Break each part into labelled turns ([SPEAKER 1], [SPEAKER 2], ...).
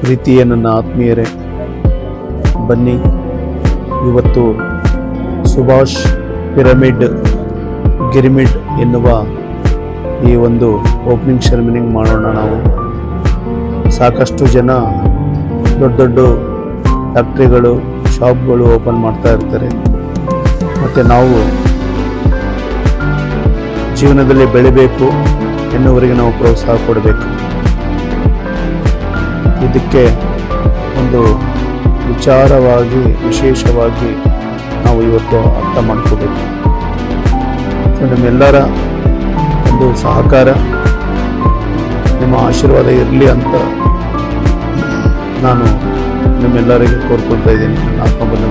[SPEAKER 1] ಪ್ರೀತಿಯ ನನ್ನ ಆತ್ಮೀಯರೇ, ಬನ್ನಿ. ಇವತ್ತು ಸುಭಾಷ್ ಪಿರಮಿಡ್, ಗಿರಿಮಿಡ್ ಎನ್ನುವ ಈ ಒಂದು ಓಪನಿಂಗ್ ಸೆರೆಮನಿಂಗ್ ಮಾಡೋಣ ನಾವು. ಸಾಕಷ್ಟು ಜನ ದೊಡ್ಡ ದೊಡ್ಡ ಫ್ಯಾಕ್ಟ್ರಿಗಳು, ಶಾಪ್ಗಳು ಓಪನ್ ಮಾಡ್ತಾ ಇರ್ತಾರೆ. ಮತ್ತು ನಾವು ಜೀವನದಲ್ಲಿ ಬೆಳಿಬೇಕು ಎನ್ನುವರಿಗೆ ನಾವು ಪ್ರೋತ್ಸಾಹ ಕೊಡಬೇಕು. ಇದಕ್ಕೆ ಒಂದು ವಿಚಾರವಾಗಿ, ವಿಶೇಷವಾಗಿ ನಾವು ಇವತ್ತು ಅರ್ಥ ಮಾಡ್ಕೋಬೇಕು. ನಿಮ್ಮೆಲ್ಲರ ಒಂದು ಸಹಕಾರ ನಿಮ್ಮ ಆಶೀರ್ವಾದ ಇರಲಿ ಅಂತ ನಾನು ನಿಮ್ಮೆಲ್ಲರಿಗೆ ಕೋರ್ಕೊಳ್ತಾ ಇದ್ದೀನಿ. ನನ್ನ ಬೇಸು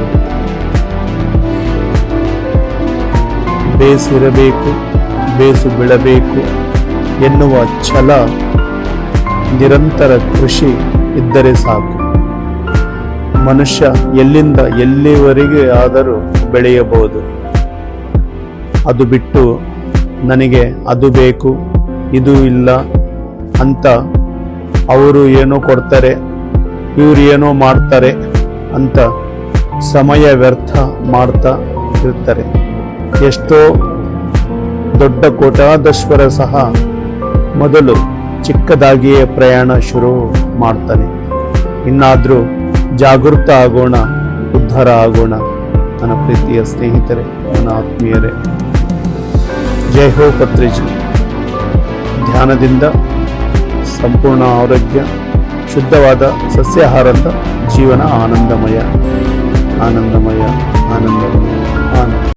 [SPEAKER 1] ಬೇಸಿರಬೇಕು, ಬೇಸು ಬಿಡಬೇಕು ಎನ್ನುವ ಛಲ ನಿರಂತರ ಕೃಷಿ ಇದ್ದರೆ ಸಾಕು. ಮನುಷ್ಯ ಎಲ್ಲಿಂದ ಎಲ್ಲಿವರೆಗೆ ಆದರೂ ಬೆಳೆಯಬಹುದು. ಅದು ಬಿಟ್ಟು ನನಗೆ ಅದು ಬೇಕು, ಇದು ಇಲ್ಲ ಅಂತ ಅವರು ಏನೋ ಕೊಡ್ತಾರೆ, ಇವರು ಏನೋ ಮಾಡ್ತಾರೆ ಅಂತ ಸಮಯ ವ್ಯರ್ಥ ಮಾಡ್ತಾ ಇರ್ತಾರೆ. ಎಷ್ಟೋ ದೊಡ್ಡ ಕೋಟಾದಶ್ವರ ಸಹ ಮೊದಲು ಚಿಕ್ಕದಾಗಿಯೇ ಪ್ರಯಾಣ ಶುರು ಮಾಡ್ತಾನೆ. ಇನ್ನಾದರೂ ಜಾಗೃತ ಆಗೋಣ, ಉದ್ಧಾರ ಆಗೋಣ, ನನ್ನ ಪ್ರೀತಿಯ ಸ್ನೇಹಿತರೆ, ನನ್ನ ಆತ್ಮೀಯರೇ. ಜೈ ಹೋ ಪತ್ರಿಜಿ. ಧ್ಯಾನದಿಂದ ಸಂಪೂರ್ಣ ಆರೋಗ್ಯ, ಶುದ್ಧವಾದ ಸಸ್ಯಾಹಾರದ ಜೀವನ ಆನಂದಮಯ ಆನಂದಮಯ ಆನಂದಮಯ, ಆನಂದ.